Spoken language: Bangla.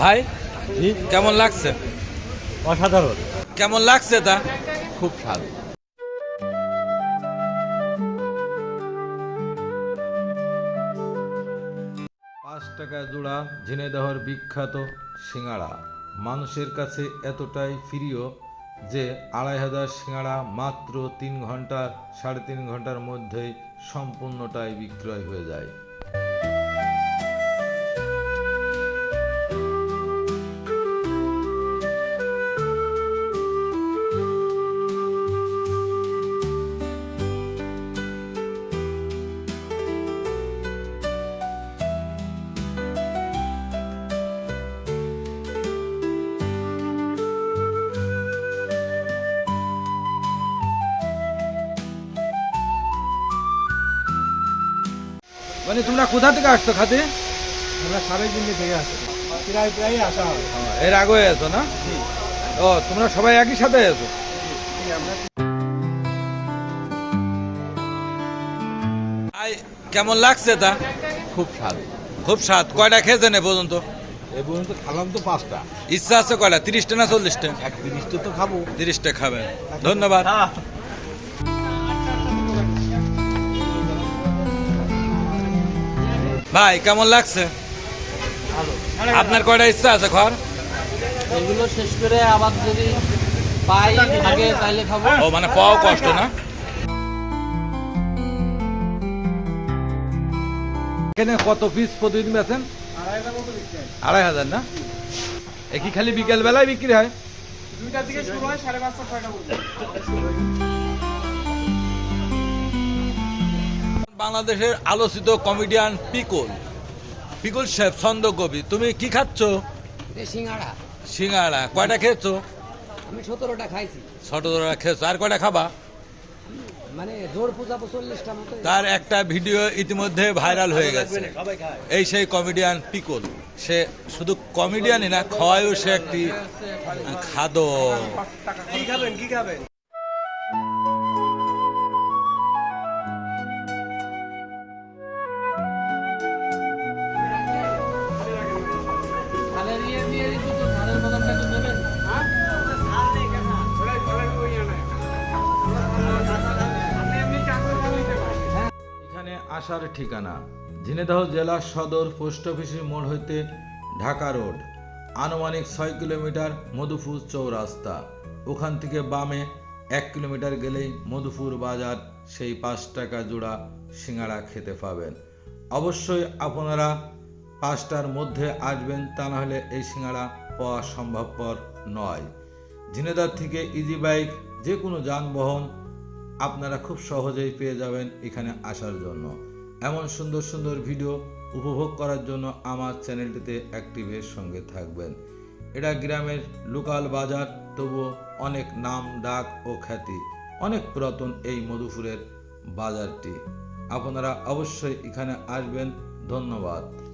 ভাই কেমন লাগছে? অসাধারণ। কেমন লাগছে তা খুব স্বাদ। পাঁচ টাকা জোড়া ঝিনাইদহর বিখ্যাত সিঙ্গাড়া। মানুষের কাছে এতটাই প্রিয় যে আড়াই হাজার সিঙ্গাড়া মাত্র তিন ঘণ্টা সাড়ে তিন ঘণ্টার মধ্যেই সম্পূর্ণটাই বিক্রয় হয়ে যায়। মানে তোমরা কোথা থেকে আসছো খাতে? আমরা সাবেক দিল্লি থেকে আসি প্রায় প্রায় আসা হয়। এর আগে এসো না? ও তোমরা সবাই একই সাথে এসো? আই কেমন লাগছে তা? খুব স্বাদ। খুব স্বাদ। কয়টা খেয়েছেন এ পর্যন্ত? এ পর্যন্ত খেলাম তো পাঁচটা। ইচ্ছা আছে কয়টা? তিরিশটা না চল্লিশটা? তিরিশটা তো খাব। তিরিশটা খাবেন। ধন্যবাদ। ভাই কেমন লাগছে? আপনার কয়টা ইচ্ছা আছে খাওয়ার এগুলো শেষ করে আবার যদি পাই আগে তাহলে খাব। ও মানে পাওয়াও কষ্ট না? এখানে কত পিস প্রতিদিন বেছেন আড়াই হাজার না? এ কি খালি বিকেল বেলায় বিক্রি হয়? বাংলাদেশের আলোচিত কমেডিয়ান পিকুল। পিকুল শেফ ছন্দ কবি তুমি কি খাচ্ছ? সিঙ্গাড়া। সিঙ্গাড়া। কয়টা খেয়েছো? আমি সতেরোটা খাইছি। ধরা খেয়েছো। আর কয়টা খাবা? মানে জোর পূজা চল্লিশটা মতো। তার একটা ভিডিও ইতিমধ্যে ভাইরাল হয়ে গেছে। এই সেই কমেডিয়ান পিকুল। সে শুধু কমেডিয়ানই না খাওয়ায়ও সে একটি খাদ্য ধানের ইয়ে দিয়ে দিচ্ছি এখানে আসার ঠিকানা, ঝিনেদহ জেলা সদর পোস্ট অফিসের মোড় হইতে ঢাকা রোড, আনুমানিক ছয় কিলোমিটার মধুপুর চৌরাস্তা। ওখান থেকে বামে এক কিলোমিটার গেলেই মধুপুর বাজার, সেই পাঁচ টাকা জোড়া সিঙ্গাড়া খেতে পাবেন। অবশ্যই আপনারা পাঁচটার মধ্যে আসবেন তা না হলে এই সিঙ্গাড়া পাওয়া সম্ভবপর নয়। ঝিনেদার থেকে ইজি বাইক যে কোনো যানবাহন আপনারা খুব সহজেই পেয়ে যাবেন এখানে আসার জন্য। এমন সুন্দর সুন্দর ভিডিও উপভোগ করার জন্য আমার চ্যানেলটিতে অ্যাক্টিভের সঙ্গে থাকবেন। এটা গ্রামের লোকাল বাজার, তবুও অনেক নাম, ডাক ও খ্যাতি, অনেক পুরাতন এই মধুপুরের বাজারটি। আপনারা অবশ্যই এখানে আসবেন। ধন্যবাদ।